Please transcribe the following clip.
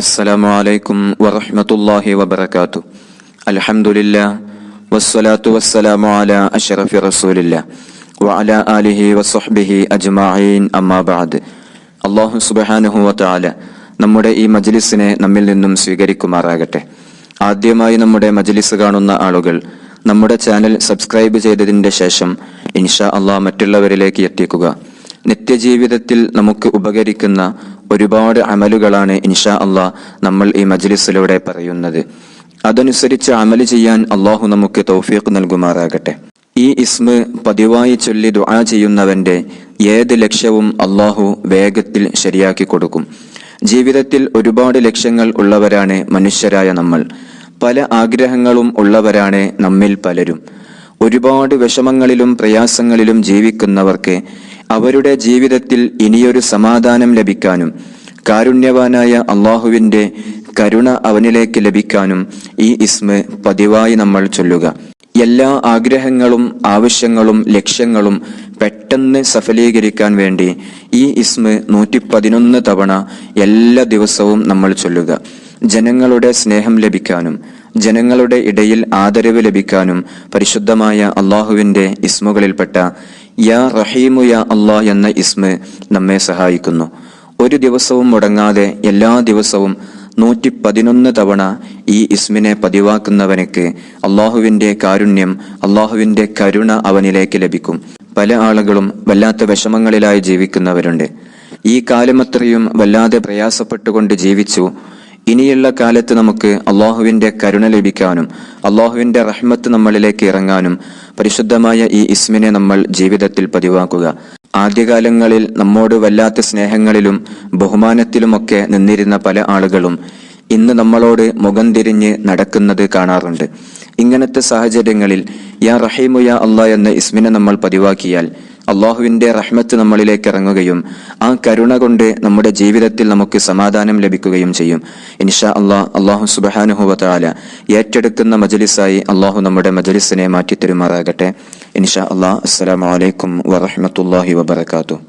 السلام عليكم ورحمة الله وبركاته الحمد لله والصلاة والسلام على أشرف رسول الله وعلى آله وصحبه أجمعين أما بعد അള്ളാഹു സുബാനുഹു വത്താല നമ്മുടെ ഈ മജ്ലിസിനെ നമ്മിൽ നിന്നും സ്വീകരിക്കുമാറാകട്ടെ ആദ്യമായി നമ്മുടെ മജ്ലിസ് കാണുന്ന ആളുകൾ നമ്മുടെ ചാനൽ സബ്സ്ക്രൈബ് ചെയ്തതിന്റെ ശേഷം ഇൻഷാ അള്ളാഹ് മറ്റുള്ളവരിലേക്ക് എത്തിക്കുക നിത്യജീവിതത്തിൽ നമുക്ക് ഉപകരിക്കുന്ന ഒരുപാട് അമലുകളാണ് ഇൻഷാ അള്ളാ നമ്മൾ ഈ മജ്ലിസിലൂടെ പറയുന്നത്. അതനുസരിച്ച് അമൽ ചെയ്യാൻ അള്ളാഹു നമുക്ക് തൗഫീഖ് നൽകുമാറാകട്ടെ. ഈ ഇസ്മ് പതിവായി ചൊല്ലി ദുആ ചെയ്യുന്നവന്റെ ഏത് ലക്ഷ്യവും അള്ളാഹു വേഗത്തിൽ ശരിയാക്കി കൊടുക്കും. ജീവിതത്തിൽ ഒരുപാട് ലക്ഷ്യങ്ങൾ ഉള്ളവരാണ് മനുഷ്യരായ നമ്മൾ. പല ആഗ്രഹങ്ങളും ഉള്ളവരാണ് നമ്മിൽ പലരും. ഒരുപാട് വിഷമങ്ങളിലും പ്രയാസങ്ങളിലും ജീവിക്കുന്നവർക്ക് അവരുടെ ജീവിതത്തിൽ ഇനിയൊരു സമാധാനം ലഭിക്കാനും കാരുണ്യവാനായ അള്ളാഹുവിന്റെ കരുണ അവനിലേക്ക് ലഭിക്കാനും ഈ ഇസ്മ പതിവായി നമ്മൾ ചൊല്ലുക. എല്ലാ ആഗ്രഹങ്ങളും ആവശ്യങ്ങളും ലക്ഷ്യങ്ങളും പെട്ടെന്ന് സഫലീകരിക്കാൻ വേണ്ടി ഈ ഇസ്മ നൂറ്റി പതിനൊന്ന് തവണ എല്ലാ ദിവസവും നമ്മൾ ചൊല്ലുക. ജനങ്ങളുടെ സ്നേഹം ലഭിക്കാനും ജനങ്ങളുടെ ഇടയിൽ ആദരവ് ലഭിക്കാനും പരിശുദ്ധമായ അള്ളാഹുവിന്റെ ഇസ്മുകളിൽപ്പെട്ട യാ റഹീമു യാ അള്ളാഹ് എന്ന ഇസ്മ നമ്മെ സഹായിക്കുന്നു. ഒരു ദിവസവും മുടങ്ങാതെ എല്ലാ ദിവസവും നൂറ്റി പതിനൊന്ന് തവണ ഈ ഇസ്മിനെ പതിവാക്കുന്നവനക്ക് അള്ളാഹുവിന്റെ കാരുണ്യം അള്ളാഹുവിന്റെ കരുണ അവനിലേക്ക് ലഭിക്കും. പല ആളുകളും വല്ലാത്ത വിഷമങ്ങളിലായി ജീവിക്കുന്നവരുണ്ട്. ഈ കാലമത്രയും വല്ലാതെ പ്രയാസപ്പെട്ടുകൊണ്ട് ജീവിച്ചു ഇനിയുള്ള കാലത്ത് നമുക്ക് അള്ളാഹുവിന്റെ കരുണ ലഭിക്കാനും അള്ളാഹുവിന്റെ റഹ്മത്ത് നമ്മളിലേക്ക് ഇറങ്ങാനും പരിശുദ്ധമായ ഈ ഇസ്മിനെ നമ്മൾ ജീവിതത്തിൽ പതിവാക്കുക. ആദ്യകാലങ്ങളിൽ നമ്മോട് വല്ലാത്ത സ്നേഹങ്ങളിലും ബഹുമാനത്തിലുമൊക്കെ നിന്നിരുന്ന പല ആളുകളും ഇന്ന് നമ്മളോട് മുഖം തിരിഞ്ഞ് നടക്കുന്നത് കാണാറുണ്ട്. ഇങ്ങനത്തെ സാഹചര്യങ്ങളിൽ യാ റഹീമു യാ അള്ളാ എന്ന ഇസ്മിനെ നമ്മൾ പതിവാക്കിയാൽ അള്ളാഹുവിന്റെ റഹ്മത്ത് നമ്മളിലേക്ക് ഇറങ്ങുകയും ആ കരുണ കൊണ്ട് നമ്മുടെ ജീവിതത്തിൽ നമുക്ക് സമാധാനം ലഭിക്കുകയും ചെയ്യും. ഇൻഷാ അള്ളാഹ് അള്ളാഹു സുബാനുഹുവല ഏറ്റെടുക്കുന്ന മജലിസായി അള്ളാഹു നമ്മുടെ മജലിസിനെ മാറ്റി തരുമാറാകട്ടെ ഇൻഷാ അള്ളാഹ് അസ്സലാമലൈക്കും വറഹമത്തല്ലാഹി വബർക്കാത്തു